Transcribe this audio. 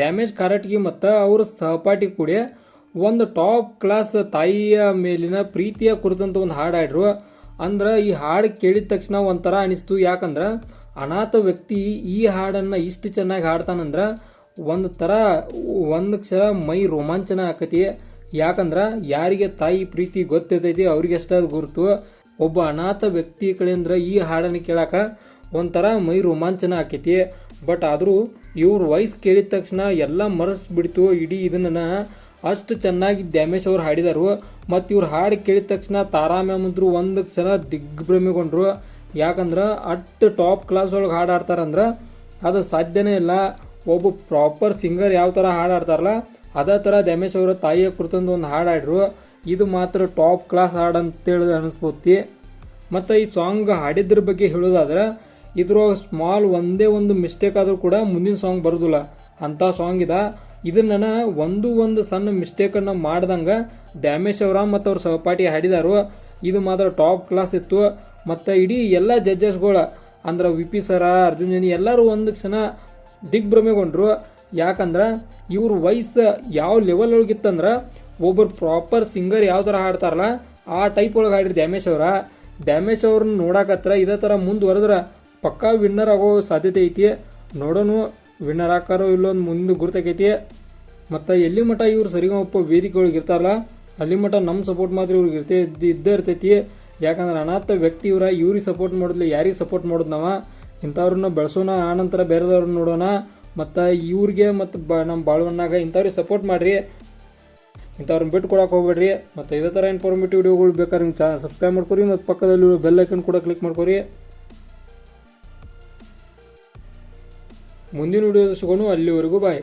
Damage ಕಾರಟ್ಗೆ ಮತ್ತು ಅವರ ಸಹಪಾಠಿ ಕೂಡ ಒಂದು ಟಾಪ್ ಕ್ಲಾಸ್ ತಾಯಿಯ ಮೇಲಿನ ಪ್ರೀತಿಯ ಕುರಿತಂತ ಒಂದು ಹಾಡು ಹಾಡ್ರು. ಅಂದ್ರೆ ಈ ಹಾಡು ಕೇಳಿದ ತಕ್ಷಣ ಒಂಥರ ಅನಿಸ್ತು. ಯಾಕಂದ್ರೆ ಅನಾಥ ವ್ಯಕ್ತಿ ಈ ಹಾಡನ್ನು ಇಷ್ಟು ಚೆನ್ನಾಗಿ ಹಾಡ್ತಾನಂದ್ರೆ ಒಂದು ಥರ ಒಂದು ಕ್ಷರ ಮೈ ರೋಮಾಂಚನ ಆಕತಿ. ಯಾಕಂದ್ರೆ ಯಾರಿಗೆ ತಾಯಿ ಪ್ರೀತಿ ಗೊತ್ತಿರ್ತೈತಿ ಅವ್ರಿಗೆ ಅದು ಗುರುತು. ಒಬ್ಬ ಅನಾಥ ವ್ಯಕ್ತಿ ಕಡೆಯಿಂದ ಈ ಹಾಡನ್ನು ಕೇಳಾಕ ಒಂಥರ ಮೈ ರೋಮಾಂಚನ ಆಕೈತಿ. ಬಟ್ ಆದರೂ ಇವ್ರ ವಯಸ್ಸು ಕೇಳಿದ ತಕ್ಷಣ ಎಲ್ಲ ಮರೆಸ್ಬಿಡ್ತು. ಇಡೀ ಇದನ್ನ ಅಷ್ಟು ಚೆನ್ನಾಗಿ ಡ್ಯಾಮೇಜ್ ಅವ್ರು ಹಾಡಿದರು. ಮತ್ತು ಇವ್ರು ಹಾಡು ಕೇಳಿದ ತಕ್ಷಣ ತಾರಾ ಮ್ಯಾಮ್ ಅಂದ್ರು ಒಂದು ಕ್ಷಣ ದಿಗ್ಭ್ರಮೆಗೊಂಡ್ರು. ಯಾಕಂದ್ರೆ ಅಟ್ ಟಾಪ್ ಕ್ಲಾಸ್ ಒಳಗೆ ಹಾಡು ಆಡ್ತಾರಂದ್ರೆ ಅದು ಸಾಧ್ಯನೇ ಇಲ್ಲ. ಒಬ್ಬ ಪ್ರಾಪರ್ ಸಿಂಗರ್ ಯಾವ ಥರ ಹಾಡು ಆಡ್ತಾರಲ್ಲ ಅದೇ ಥರ ಡ್ಯಾಮೇಜ್ ಅವರ ತಾಯಿಯ ಕುರಿತಂದು ಒಂದು ಹಾಡು ಇದು ಮಾತ್ರ ಟಾಪ್ ಕ್ಲಾಸ್ ಹಾಡು ಅಂತೇಳಿ ಅನಿಸ್ಬೋತಿ ಮತ್ತು ಈ ಸಾಂಗ್ ಹಾಡಿದ್ರ ಬಗ್ಗೆ ಹೇಳೋದಾದ್ರೆ ಇದ್ರ ಸ್ಮಾಲ್ ಒಂದೇ ಒಂದು ಮಿಸ್ಟೇಕ್ ಆದರೂ ಕೂಡ ಮುಂದಿನ ಸಾಂಗ್ ಬರೋದಿಲ್ಲ. ಅಂಥ ಸಾಂಗ್ ಇದೆ. ಇದನ್ನ ಒಂದು ಒಂದು ಸಣ್ಣ ಮಿಸ್ಟೇಕನ್ನು ಮಾಡ್ದಂಗೆ ಡ್ಯಾಮೇಶ್ ಅವರ ಮತ್ತು ಅವ್ರ ಸಹಪಾಠಿ ಹಾಡಿದಾರು. ಇದು ಮಾತ್ರ ಟಾಪ್ ಕ್ಲಾಸ್ ಇತ್ತು. ಮತ್ತು ಇಡೀ ಎಲ್ಲ ಜಡ್ಜಸ್ಗಳು ಅಂದ್ರೆ V P sir Arjun Janya ಎಲ್ಲರೂ ಒಂದು ಕ್ಷಣ ದಿಗ್ಭ್ರಮೆಗೊಂಡ್ರು. ಯಾಕಂದ್ರೆ ಇವ್ರ ವಯಸ್ಸು ಯಾವ ಲೆವೆಲ್ ಒಳಗಿತ್ತಂದ್ರೆ ಒಬ್ಬರು ಪ್ರಾಪರ್ ಸಿಂಗರ್ ಯಾವ ಥರ ಹಾಡ್ತಾರಲ್ಲ, ಆ ಟೈಪ್ ಒಳಗೆ ಹಾಡಿರಿ ಡ್ಯಾಮೇಶ್ ಅವರ. ಡ್ಯಾಮೇಶ್ ಅವ್ರನ್ನ ನೋಡಕತ್ರ ಇದೇ ಥರ ಮುಂದುವರೆದ್ರೆ ಪಕ್ಕಾ ವಿನ್ನರ್ ಆಗೋ ಸಾಧ್ಯತೆ ಐತಿ ನೋಡೋಣ ವಿನ್ನರ್ ಹಾಕಾರೋ ಇಲ್ಲೊಂದು ಮುಂದೆ ಗುರ್ತಾಕೈತಿ ಮತ್ತು ಎಲ್ಲಿ ಮಠ ಇವ್ರು ಸರಿಗಮಪ್ಪ ವೇದಿಕೆ ಒಳಗೆ ಇರ್ತಾರಲ್ಲ, ಅಲ್ಲಿ ಮಟ್ಟ ನಮ್ಮ ಸಪೋರ್ಟ್ ಮಾತ್ರ ಇವ್ರಿಗೆ ಇರ್ತೇ ಇದ್ದೇ ಇರ್ತೈತಿ ಯಾಕಂದ್ರೆ ಅನಾಥ ವ್ಯಕ್ತಿ ಇವ್ರ, ಇವ್ರಿಗೆ ಸಪೋರ್ಟ್ ಮಾಡಿದ್ಲೆ, ಯಾರಿಗೆ ಸಪೋರ್ಟ್ ಮಾಡೋದು ನಾವು? ಇಂಥವ್ರನ್ನ ಬೆಳೆಸೋಣ, ಆನಂತರ ಬೇರೆದವ್ರನ್ನ ನೋಡೋಣ, ಮತ್ತು ಇವ್ರಿಗೆ ಮತ್ತು ಬ ನಮ್ಮ ಬಾಳವಣ್ಣಾಗ ಇಂಥವ್ರಿಗೆ ಸಪೋರ್ಟ್ ಮಾಡಿರಿ. ಇಂಥವ್ರನ್ನ ಬಿಟ್ಟು ಕೊಡೋಕೆ ಹೋಗ್ಬೇಡ್ರಿ. ಮತ್ತು ಇದೇ ಥರ ಇನ್ಫಾರ್ಮೇಟಿವ್ ವಿಡಿಯೋಗಳು ಬೇಕಾದ್ರೆ ನಿಮ್ಮ ಚಾ ಸಬ್ಸ್ಕ್ರೈಬ್ ಮಾಡ್ಕೊರಿ, ಮತ್ತು ಪಕ್ಕದಲ್ಲಿ ಬೆಲ್ ಐಕನ್ ಕೂಡ ಕ್ಲಿಕ್ ಮಾಡ್ಕೊರಿ. ಮುಂದಿನ ವಿಡಿಯೋದ ಸಿಗೋಣ. ಅಲ್ಲಿವರೆಗೂ ಬಾಯ್